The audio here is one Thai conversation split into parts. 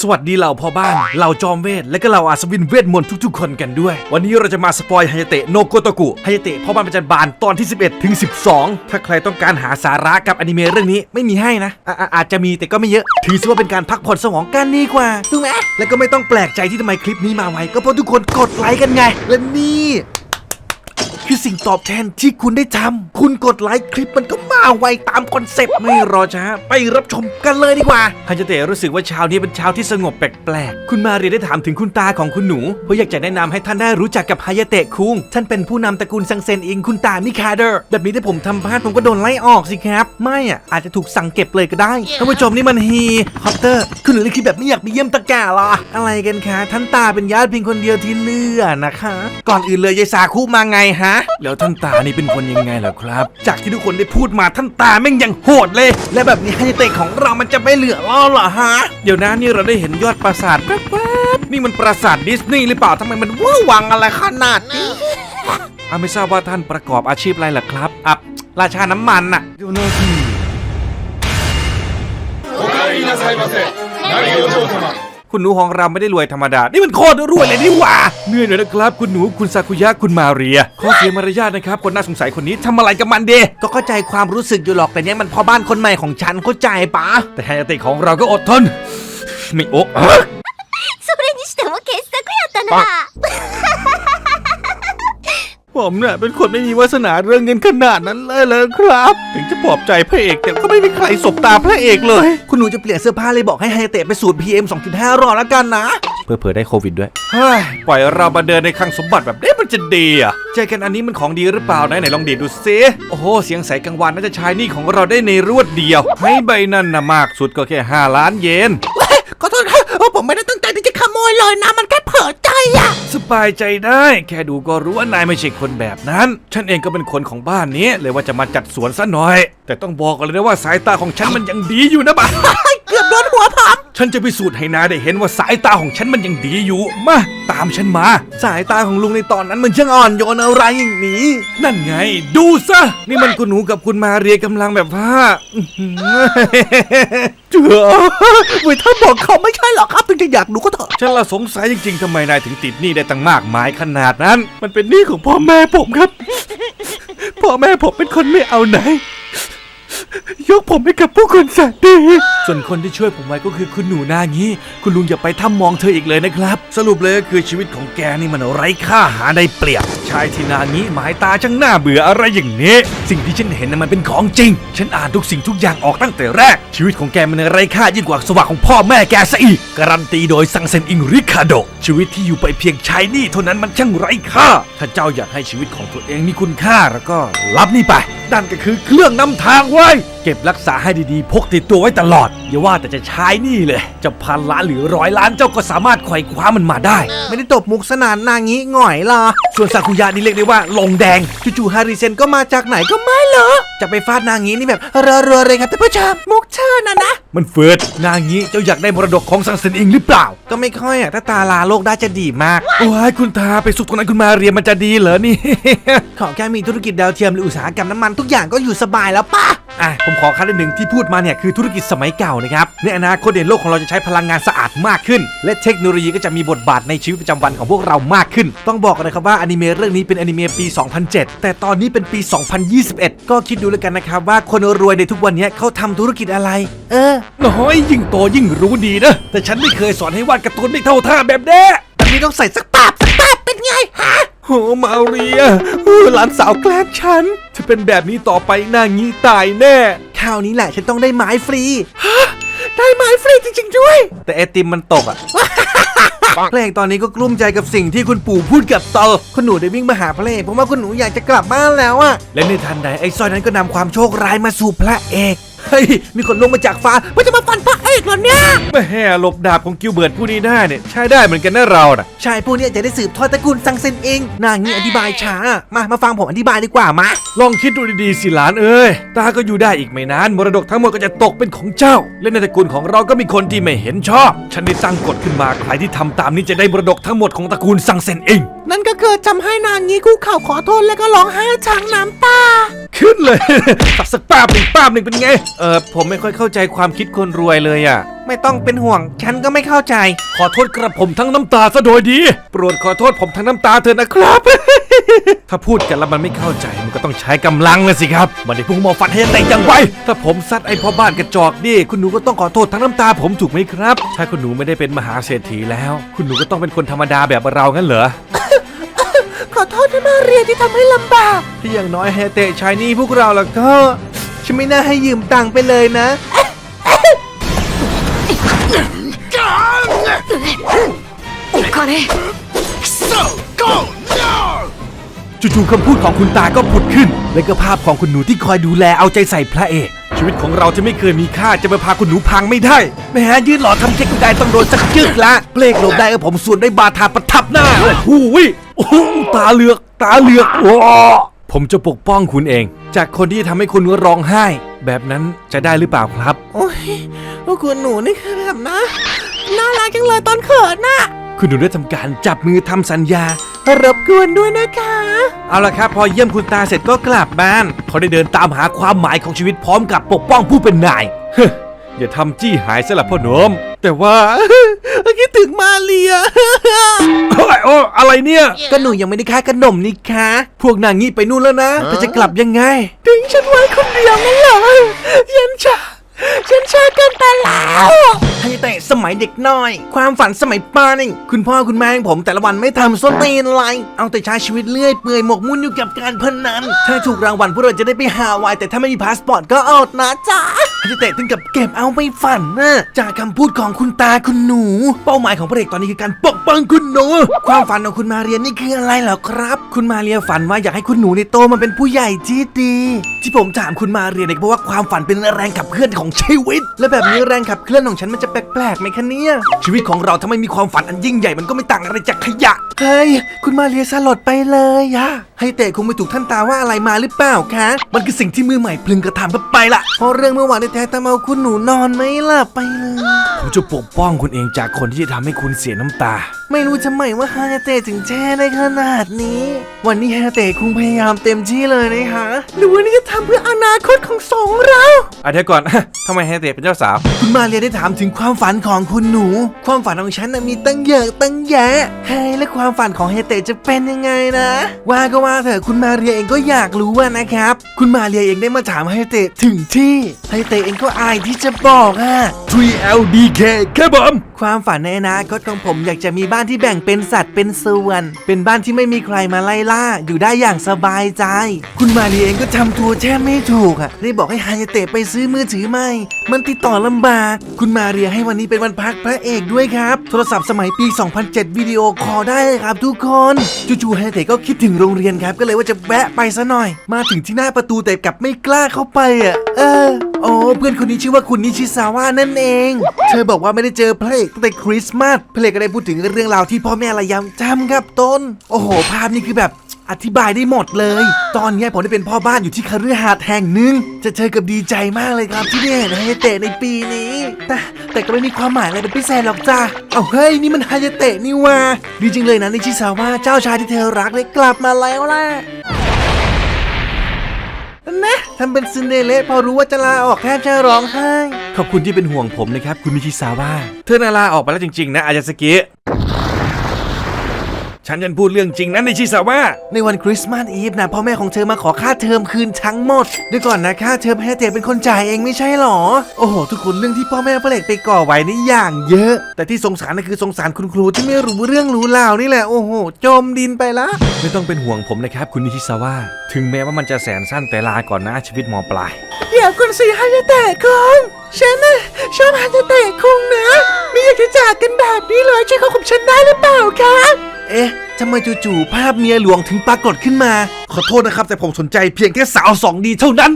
สวัสดีเหล่าพ่อบ้านเหล่าจอมเวท และก็เหล่าอาสวินเวทมนต์ทุกๆ คนกันด้วย วันนี้เราจะมาสปอยไฮายาเตะโนโกโตกุไฮายาเตะพ่อบ้านประจันบานตอนที่ 11 ถึง 12 ถ้าใครต้องการหาสาระกับอนิเมะเรื่องนี้ไม่มีให้นะอออาจจะมีแต่ก็ไม่เยอะ ถือซะว่าเป็นการพักผ่อนสมองกันดีกว่าถูกไหมแล้วก็ไม่ต้องแปลกใจที่ทำไมคลิปนี้มาไวก็เพราะทุกคนกดไลค์กันไง และนี่ คือสิ่งตอบแทนที่คุณได้ทำคุณกดไลค์คลิปมันก็มาไวตามคอนเซปต์ไม่รอช้าไปรับชมกันเลยดีกว่าฮันจะเตะรู้สึกว่าเช้านี้เป็นเช้าที่สงบแปลกๆ คุณมาเรียได้ถามถึงคุณตาของคุณหนูเพราะอยากจะแนะนำให้ท่านได้รู้จักกับฮายาเตะคุงท่านเป็นผู้นำตระกูลซังเซนอิงคุณตามิคาเดอร์แบบนี้ถ้าผมทำพลาดผมก็โดนไล่ออกสิครับ ไม่อะอาจจะถูกสั่งเก็บเลยก็ได้ท่านผู้ชมนี่มันฮีคอปเตอร์คุณหนูเลยคิดแบบไม่อยากไปเยี่ยมตะกาเหรออะไรกันคะท่านตาเป็นญาติเพียงคนเดียวที่เลือนะคะ ก่อนอื่นเลยยายสาคุมาไงฮะแล้วท่านตานี่เป็นคนยังไงเหรอครับ จากที่ทุกคนได้พูดมาท่านตาแม่งยังโหดเลย และแบบนี้ไฮเตคของเรามันจะไม่เหลือล่อเหรอฮะ เดี๋ยวนะนี่เราได้เห็นยอดปราสาทแป๊บๆนี่มันปราสาทดิสนีย์หรือเปล่าทำไมมันว้าวังอะไรขนาดนี้อาไม่ทราบว่าท่านประกอบอาชีพอะไรเหรอครับอับราชาน้ำมันน่ะดูหนาทีโอเคารินาไซมาเซนาริโยโจทาม คุณหนูของเราไม่ได้รวยธรรมดา นี่มันโคตรรวยเลยนี่หว่าเหนื่อยหน่อยนะครับ คุณหนู คุณซากุยะ คุณมาเรีย ขอเสียมารยาทนะครับ คนน่าสงสัยคนนี้ทำอะไรกับมันเดก็เข้าใจความรู้สึกอยู่หรอก แต่เนี้ยมันพ่อบ้านคนใหม่ของฉันเข้าใจปะแต่ไฮยาเตะของเราก็อดทน ไม่โอ๊ะ それにしても傑作やったな ผมเนี่ยเป็นคนไม่มีวาสนาเรื่องเงินขนาดนั้นเลยเลยครับ ถึงจะปลอบใจพระเอกแต่ก็ไม่มีใครสบตาพระเอกเลย คุณหนูจะเปลี่ยนเสื้อผ้าเลยบอกให้ไฮยาเตะไปสูตร PM 2.5 รอแล้วกันนะ เพื่อเผื่อได้โควิดด้วย เฮ้ยปล่อยเรามาเดินในคลังสมบัติแบบนี้มันจะดีอะใจกันอันนี้มันของดีหรือเปล่าไหนไหนลองดีดดูซิโอ้โห เสียงใสกังวานน่าจะใช้หนี่ของเราได้ในรวดเดียว ให้ใบนั่นนะมากสุดก็แค่ 5 ล้านเยน ขอโทษครับว่าผมไม่ได้ตั้งใจที่จะขโมยเลยนะ มันแค่เผลอใจอะส บายใจได้ แค่ดูก็รู้ว่านายไม่ใช่คนแบบนั้น ฉันเองก็เป็นคนของบ้านนี้เลยว่าจะมาจัดสวนซะหน่อย แต่ต้องบอกกันเลยนะว่าสายตาของฉันมันยังดีอยู่นะบ้า เกือบโดนหัวผมฉันจะพิสูจน์ให้นายได้เห็นว่าสายตาของฉันมันยังดีอยู่ มา ตามฉันมา สายตาของลุงในตอนนั้นมันช่างอ่อนโยนอะไรอย่างนี้ นั่นไง ดูซะ นี่มันคุณหนูกับคุณมาเรียกำลังแบบว่าอื้อหือเจือเว้ยถ้าบอกเขาไม่ใช่หรอกครับถึงจะอยากดูก็เถอะฉันละสงสัยจริงๆทำไมนายถึงติดหนี้ได้ตั้งมากมายขนาดนั้น มันเป็นหนี้ของพ่อแม่ผมครับ พ่อแม่ผมเป็นคนไม่เอาไหน ยกผมให้กับผู้คนแสนดี ส่วนคนที่ช่วยผมไว้ก็คือคุณหนูนางี้ คุณลุงอย่าไปทำมองเธออีกเลยนะครับ สรุปเลยก็คือชีวิตของแกนี่มันไร้ค่าหาได้เปรียบ ชายที่นางี้หมายตาช่างน่าเบื่ออะไรอย่างนี้ สิ่งที่ฉันเห็นน่ะมันเป็นของจริง ฉันอ่านทุกสิ่งทุกอย่างออกตั้งแต่แรก ชีวิตของแกมันไร้ค่ายิ่งกว่าสวรรค์ของพ่อแม่แกซะอีก การันตีโดยซังเซนอิงริคาโด ชีวิตที่อยู่ไปเพียงชายนี่เท่านั้นมันช่างไร้ค่า ถ้าเจ้าอยากให้ชีวิตของตัวเองมีคุณค่าแล้วก็รับนี่ไปนั่นก็คือเครื่องนำทางไว้ เก็บรักษาให้ดีๆ พกติดตัวไว้ตลอด อย่าว่าแต่จะใช้หนี่เลย จะพันล้านหรือร้อยล้านเจ้าก็สามารถไขว่คว้ามันมาได้ ไม่ได้ตบมุกสนานนางี้หง่อยหรอส่วนซากุยะนี่เรียกได้ว่าลงแดงจู่ๆฮาริเซนก็มาจากไหนก็ไม่เหรอจะไปฟาดนางงี้นี่แบบรัวๆเลยครับท่านผู้ชมมุกเชิญนะนะ มันเฟิดนางงี้เจ้าอยากได้มรดกของซังเซนอิงหรือเปล่า ก็ไม่ค่อยอะถ้าตาลาโลกได้จะดีมากโอ้ยคุณตาไปสุขตรงนั้นคุณมาเรียนมันจะดีเหรอนี่ ขอแค่มีธุรกิจดาวเทียมหรืออุตสาหกรรมน้ำมันทุกอย่างก็อยู่สบายแล้วป่ะอะผมขอคัดหนึ่งที่พูดมาเนี่ยคือธุรกิจสมัยเก่านะครับในอนาคตเนี่ยโลกของเราจะใช้พลังงานสะอาดมากขึ้น และเทคโนโลยีก็จะมีบทบาทในชีวิตประจำวันของพวกเรามากขึ้น ต้องบอกกันนะครับว่าอนิเมะเรื่องนี้เป็นอนิเมะปี 2007 แต่ตอนนี้เป็นปี 2021 ก็คิดดูแล้วกันนะครับว่าคนรวยในทุกวันนี้เขาทำธุรกิจอะไร เออ 어? น้อยยิ่งโตยิ่งรู้ดีนะ แต่ฉันไม่เคยสอนให้วาดการ์ตูนไม่เท่าท่าแบบนี้แต่นี้ต้องใส่สักปาบสักปาบเป็นไงฮะโอ้มาเรียเออหลานสาวแกล้งฉัน ถ้าเป็นแบบนี้ต่อไปนางงี้ตายแน่ค ราวนี้แหละฉันต้องได้ไม้ฟรี ได้ไม้ฟรีจริงๆด้วย แต่ไอติมมันตกอะเพลงตอนนี้ก็กลุ้มใจกับสิ่งที่คุณปู่พูดกับตอคุณหนูได้วิ่งมาหาเพลงเพราะว่าคุณหนูอยากจะกลับบ้านแล้วอะและในทันใดไอ้สร้อยนั้นก็นำความโชคร้ายมาสู่พระเอก เฮ้ย มีคนลงมาจากฟ้าว่าจะมาฟันพระเอกเหรอเนี่ย แม่หลบดาบของกิวเบิร์ตผู้นี้ได้เนี่ยใช้ได้เหมือนกันนะเราน่ะ ชายพวกเนี้ยจะได้สืบทอดตระกูลซังเซนเองนางนี้อธิบายช้า มา มาฟังผมอธิบายดีกว่ามา ลองคิดดูดีๆสิหลานเอ้ย ตาก็อยู่ได้อีกไม่นาน มรดกทั้งหมดก็จะตกเป็นของเจ้า และในตระกูลของเราก็มีคนที่ไม่เห็นชอบ ฉันได้ตั้งกฎขึ้นมาใครที่ทำตามนี้จะได้มรดกทั้งหมดของตระกูลซังเซนเอง นั่นก็คือทำให้นางนี้คู่เข่าขอโทษแล้วก็ร้องไห้ช้างน้ำตา ขึ้นเลย สักสักป้าบหนึ่งป้าบหนึ่งเป็นไงเออผมไม่ค่อยเข้าใจความคิดคนรวยเลยอะ่ะ ไม่ต้องเป็นห่วง ฉันก็ไม่เข้าใจ ขอโทษกระผมทั้งน้ำตาซะโดยดี โปรดขอโทษผมทั้งน้ำตาเถอะนะครับ ถ้าพูดกันแล้วมันไม่เข้าใจมันก็ต้องใช้กำลังนะสิครับ มันได้พุ่งมาฟันให้เตะอย่างไวถ้าผมซัดไอ้พ่อบ้านกระจอกนี่ คุณหนูก็ต้องขอโทษทั้งน้ำตาผมถูกไหมครับ ถ้าคุณหนูไม่ได้เป็นมหาเศรษฐีแล้ว คุณหนูก็ต้องเป็นคนธรรมดาแบบเรางั้นเหรอ ขอโทษนะมาเรียที่ทำให้ลำบาก ที่อย่างน้อยเฮเตะชายนี่พวกเราแล้วก็ ฉันไม่น่าให้ยืมตังค์ไปเลยนะこれจู่ๆคำพูดของคุณตาก็ผุดขึ้น และก็ภาพของคุณหนูที่คอยดูแลเอาใจใส่พระเอก ชีวิตของเราจะไม่เคยมีค่าจะมาพาคุณหนูพังไม่ได้แหม่ยืนหล่อทำเช็คกุได้ต้องโดนสักจึกละเบรกหลบได้ก็ผมส่วนได้บาทาประทับหน้าโอ้โหยโอ้โหตาเหลือก ตาเหลือกว้า ผมจะปกป้องคุณเอง จากคนที่ทำให้คุณร้องไห้ แบบนั้นจะได้หรือเปล่าครับ โอ้ยพวกคุณหนูนี่คือแบบนะ น่ารักจังเลยตอนเขินน่ะ คุณหนูได้ทำการจับมือทำสัญญา รบกวนด้วยนะคะ เอาละครับ พอเยี่ยมคุณตาเสร็จก็กลับบ้าน เขาได้เดินตามหาความหมายของชีวิตพร้อมกับปกป้องผู้เป็นนายเฮ้ย อย่าทำจี้หายซะละพ่อหนุ่มแต่ว่าคิดถึงมาเรียเฮ้ยโอ้อะไรเนี่ยก็หนูยังไม่ได้ค่าขนมนี่คะพวกนางงี้ไปนู่นแล้วนะเธอจะกลับยังไงทิ้งฉันไว้คนเดียวนั่นเหรอฉันชา ฉันชาเกินไปแล้วให้แต่สมัยเด็กน้อย ความฝันสมัยป้านี่คุณพ่อคุณแม่ของผมแต่ละวันไม่ทำส้นตีนอะไร เอาแต่ใช้ชีวิตเลื่อยเปื่อยหมกมุ่นอยู่กับการพนัน ถ้าถูกรางวัลพวกเราจะได้ไปหาวน์แต่ถ้าไม่มีพาสปอร์ตก็อดนะจ๊ะให้เตะถึงกับเก็บเอาไปฝันนะจากคำพูดของคุณตาคุณหนู เป้าหมายของพระเอกตอนนี้คือการปกป้องคุณหนู ความฝันของคุณมาเรียนนี่คืออะไรเหรอครับ คุณมาเรียฝันว่าอยากให้คุณหนูในโตมาเป็นผู้ใหญ่ที่ดี ที่ผมถามคุณมาเรียนเนี่ยเพราะว่าความฝันเป็นแรงขับเคลื่อนของชีวิต และแบบนี้แรงขับเคลื่อนของฉันมันจะแปลกๆไหมคะเนี่ย ชีวิตของเราถ้าไม่มีความฝันอันยิ่งใหญ่มันก็ไม่ต่างอะไรจากขยะ เฮ้ย คุณมาเรียสลดไปเลยอะให้เตะคงไม่ถูกท่านตาว่าอะไรมาหรือเปล่าคะ มันคือสิ่งที่มือใหม่พลึงกระทำเข้าไปละเพราะเรื่องเมื่อวานในแท้ๆทำเอาคุณหนูนอนไม่หลับไปเลยผมจะปกป้องคุณเองจากคนที่จะทำให้คุณเสียน้ำตา ไม่รู้ทำไมว่าฮาเตะถึงแช่ได้ขนาดนี้ วันนี้ฮาเตะคงพยายามเต็มที่เลยนะคะหรือว่านี่จะทำเพื่ออนาคตของสองเราอะเดี๋ยวก่อนทำไมแฮเตะเป็นเจ้าสาว คุณมาเรียได้ถามถึงความฝันของคุณหนู ความฝันของฉันน่ะมีตั้งเยอะตั้งแยะเฮ้ยและความฝันของเฮเตะจะเป็นยังไงนะ ว่าก็ว่าเถอะคุณมาเรียเองก็อยากรู้อะนะครับ คุณมาเรียเองได้มาถามเฮเตะถึงที่เฮเตะเองก็อายที่จะบอกอะ 3LDK ครับผมความฝันในอนาคตของผมอยากจะมีบ้านที่แบ่งเป็นสัตว์เป็นส่วน เป็นบ้านที่ไม่มีใครมาไล่ล่า อยู่ได้อย่างสบายใจ คุณมาเรียเองก็ทำตัวแช่ไม่ถูกอะได้บอกให้ฮายาเตะไปซื้อมือถือใหม่มันติดต่อลำบาก คุณมาเรียให้วันนี้เป็นวันพักพระเอกด้วยครับ โทรศัพท์สมัยปี 2007 วิดีโอคอลได้ครับทุกคนจู่ๆฮเตก็คิดถึงโรงเรียนครับ ก็เลยว่าจะแวะไปซะหน่อย มาถึงที่หน้าประตูแต่กลับไม่กล้าเข้าไปอะ เออโอ้เพื่อนคนนี้ชื่อว่าคุณนิชิซาวะนั่นเอง เธอบอกว่าไม่ได้เจอพระเอกตั้งแต่คริสต์มาสพระเอกก็ได้พูดถึงเรื่องราวที่พ่อแม่ระยำจำครับต้นโอ้โห ภาพนี่คือแบบ อธิบายได้หมดเลย ตอนนี้ผมได้เป็นพ่อบ้านอยู่ที่คฤหาสน์แห่งหนึ่งจะเจอกับดีใจมากเลยครับที่ได้เห็นฮายาเตะในปีนี้ แต่แต่ก็ไม่มีความหมายอะไรเป็นพิเศษหรอกจ้าเอาเฮ้ยนี่มันไฮเตะนี่ว่าดีจริงเลยนะนิชิซาวะเจ้าชายที่เธอรักได้กลับมาแล้วล่ะนะทำเป็นซินเดเล่พอรู้ว่าจะลาออกแทบจะร้องไห้ ขอบคุณที่เป็นห่วงผมนะครับ คุณมิชิซาวะเธอนาลาออกไปแล้วจริง ๆ นะอายาสกิ ฉันยันพูดเรื่องจริงนะในชิซาวะในวันคริสต์มาสอีฟนะพ่อแม่ของเธอมาขอค่าเทอมคืนทั้งหมดเดี๋ยวก่อนนะค่าเทอมให้เตเป็นคนจ่ายเองไม่ใช่หรอ โอ้โห ทุกคนเรื่องที่พ่อแม่พระเอกไปก่อไว้นี่อย่างเยอะ แต่ที่สงสารนะคือสงสารคุณครูที่ไม่รู้เรื่องรู้ราวนี่แหละโอ้โหจมดินไปละ ไม่ต้องเป็นห่วงผมนะครับ คุณนิชิซาวะถึงแม้ว่ามันจะแสนสั้นแต่ลาก่อนนะชีวิตมปลาย เดี๋ยวคุณสีฮายาเตะคงฉันน่ะชอบฮายาเตะคงนะ ไม่อยากจะจากกันแบบนี้เลยช่วยเขากับฉันได้หรือเปล่าคะ เอ๊ะทำไมจู่ๆภาพเมียหลวงถึงปรากฏขึ้นมา ขอโทษนะครับ แต่ผมสนใจเพียงแค่สาวสองดีเท่านั้น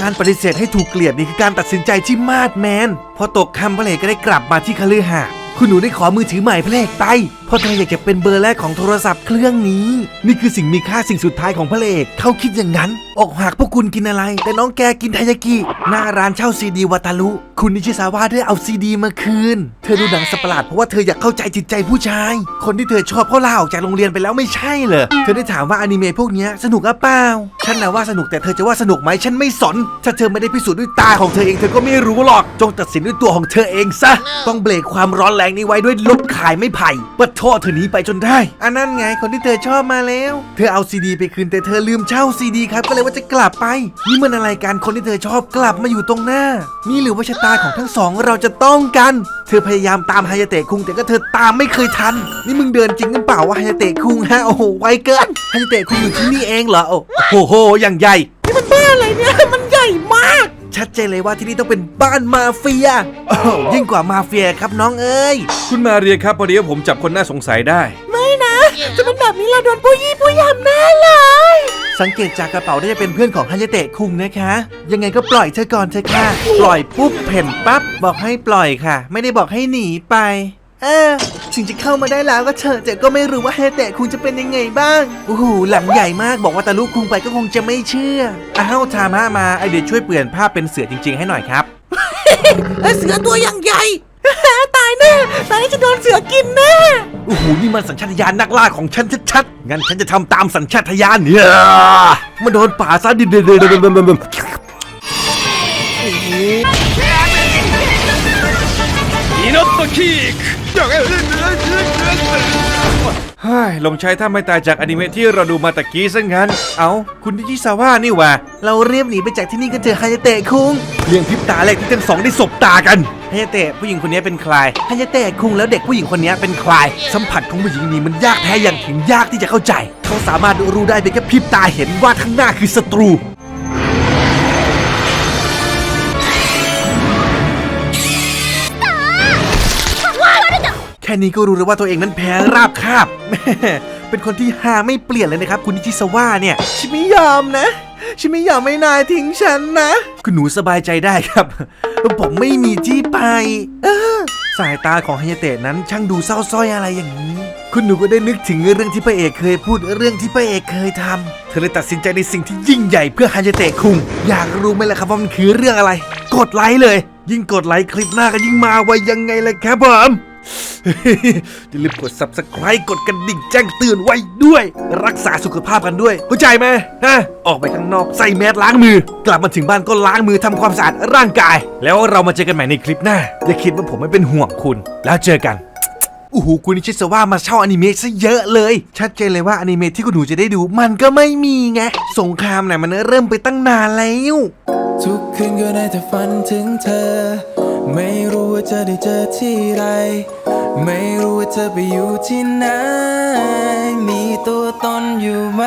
การปฏิเสธให้ถูกเกลียดนี่คือการตัดสินใจที่มาดแมน พอตกคำพระเลกก็ได้กลับมาที่คฤหาสน์ คุณหนูได้ขอมือถือใหม่พระเอกไป เพราะเธออยากจะเป็นเบอร์แรกของโทรศัพท์เครื่องนี้ นี่คือสิ่งมีค่าสิ่งสุดท้ายของพระเอกเขาคิดอย่างนั้น อกหักพวกคุณกินอะไร แต่น้องแกกินทายากิ หน้าร้านเช่าซีดีวัตารุคุณนิชิสาวะได้เอาซีดีมาคืน เธอดูหนังสตว์ประหลาดเพราะว่าเธออยากเข้าใจจิตใจผู้ชาย คนที่เธอชอบเขาลาออกจากโรงเรียนไปแล้วไม่ใช่เหรอ เธอได้ถามว่าอนิเมะพวกนี้สนุกหรือเปล่า ฉันนะว่าสนุกแต่เธอจะว่าสนุกไหมฉันไม่สน ถ้าเธอไม่ได้พิสูจน์ด้วยตาของเธอเองเธอก็ไม่รู้หรอก จงตัดสินด้วยตัวของเธอเองซะ ต้องเบรกความร้อนแรงนี้ไว้ด้วยรถขายไม่ไผ่ปัดท่อเธอหนีไปจนได้อันนั้นไงคนที่เธอชอบมาแล้ว เธอเอาซีดีไปคืนแต่เธอลืมเช่าซีดีครับก็เลยว่าจะกลับไป นี่มันอะไรการคนที่เธอชอบกลับมาอยู่ตรงหน้า นี่หรือว่าชะตาของทั้งสองเราจะต้องกัน เธอพยายามตามฮายาเตะคุงแต่ก็เธอตามไม่เคยทัน นี่มึงเดินจริงหรือเปล่าวะฮายาเตะคุงฮะโอ้โหไวเกินฮายาเตะคุงอยู่ที่นี่เองเหรอโอ้โหอย่างใหญ่นี่มันบ้านอะไรเนี่ยมันใหญ่มาก ชัดเจนเลยว่าที่นี่ต้องเป็นบ้านมาเฟียโอ้โหยิ่งกว่ามาเฟียครับน้องเอ้ย คุณมาเรียครับพอดีว่าผมจับคนน่าสงสัยได้ ไม่นะ จะเป็นแบบนี้เราโดนผู้ยี่ผู้ยำแน่เลย สังเกตจากกระเป๋าได้จะเป็นเพื่อนของฮันยาเตะคุงนะคะ ยังไงก็ปล่อยเธอก่อนเธอะค่ะ ปล่อยปุ๊บเพ่นปั๊บบอกให้ปล่อยค่ะ ไม่ได้บอกให้หนีไป เออถึงจะเข้ามาได้แล้วก็เถอะเจก็ไม่รู้ว่าเฮเตะคุงจะเป็นยังไงบ้างโอ้โหหลังใหญ่มากบอกว่าตาลูกคุงไปก็คงจะไม่เชื่ออ้าวทามามาไอเดียช่วยเปลี่ยนภาพเป็นเสือจริง ๆ ให้หน่อยครับ เสือตัวอย่างใหญ่ ตายแน่ตายจะโดนเสือกินแน่โอ้โหนี่มันสัญชาตญาณนักล่าของฉันชัดๆงั้นฉันจะทำตามสัญชาตญาณเนี่ยมาโดนป่าซะดิเดเดเดเดอินดตดตคิด เฮ้ยลงใช้ถ้าไม่ตายจากอนิเมะที่เราดูมาตะกี้ซะงั้น เอา คุณนิชิซาว่านี่หว่า เราเรียบหนีไปจากที่นี่กันเถอะฮายาเตะคุงเรื่องพริบตาแรกที่ทั้งสองได้สบตากันฮายาเตะผู้หญิงคนนี้เป็นใครฮายาเตะคุงแล้วเด็กผู้หญิงคนนี้เป็นใคร สัมผัสของผู้หญิงนี้มันยากแท้อย่างถึงยากที่จะเข้าใจ เขาสามารถรู้ได้เพียงแค่พริบตาเห็นว่าข้างหน้าคือศัตรู ค่นี้ก็รู้แล้วว่าตัวเองนั้นแพ้ราบคาบแม่เป็นคนที่หาไม่เปลี่ยนเลยนะครับ คุณนิชิสว่าเนี่ยฉันไม่ยอมนะฉันไม่ยอมให้นายทิ้งฉันนะ คุณหนูสบายใจได้ครับ ผมไม่มีที่ไปสายตาของฮายาเตะนั้นช่างดูเศร้าส้อยอะไรอย่างนี้ คุณหนูก็ได้นึกถึงเรื่องที่พระเอกเคยพูดเรื่องที่พระเอกเคยทำเธอเลยตัดสินใจในสิ่งที่ยิ่งใหญ่เพื่อฮายาเตะคุงอยากรู้ไหมล่ะครับว่ามันคือเรื่องอะไร กดไลค์เลย ยิ่งกดไลค์คลิปหน้าก็ยิ่งมาไวยังไงล่ะครับผม อย่าลืมกด subscribe กดกระดิ่งแจ้งเตือนไว้ด้วย รักษาสุขภาพกันด้วยเข้าใจไหมฮะออกไปข้างนอกใส่แมสล้างมือ กลับมาถึงบ้านก็ล้างมือทำความสะอาดร่างกาย แล้วเรามาเจอกันใหม่ในคลิปหน้าอย่าคิดว่าผมไม่เป็นห่วงคุณ แล้วเจอกันโอ้โหคุณนิชิสว่ามาเช่าอนิเมะซะเยอะเลย ชัดเจนเลยว่าอนิเมะที่คุณหนูจะได้ดู มันก็ไม่มีไง สงครามน่ะมันเริ่มไปตั้งนานแล้ว ทุกคืนก็ได้แต่ฝันถึงเธอ ไม่รู้ว่าจะได้เจอที่ไร ไม่รู้ว่าเธอไปอยู่ที่ไหน มีตัวตนอยู่ไหม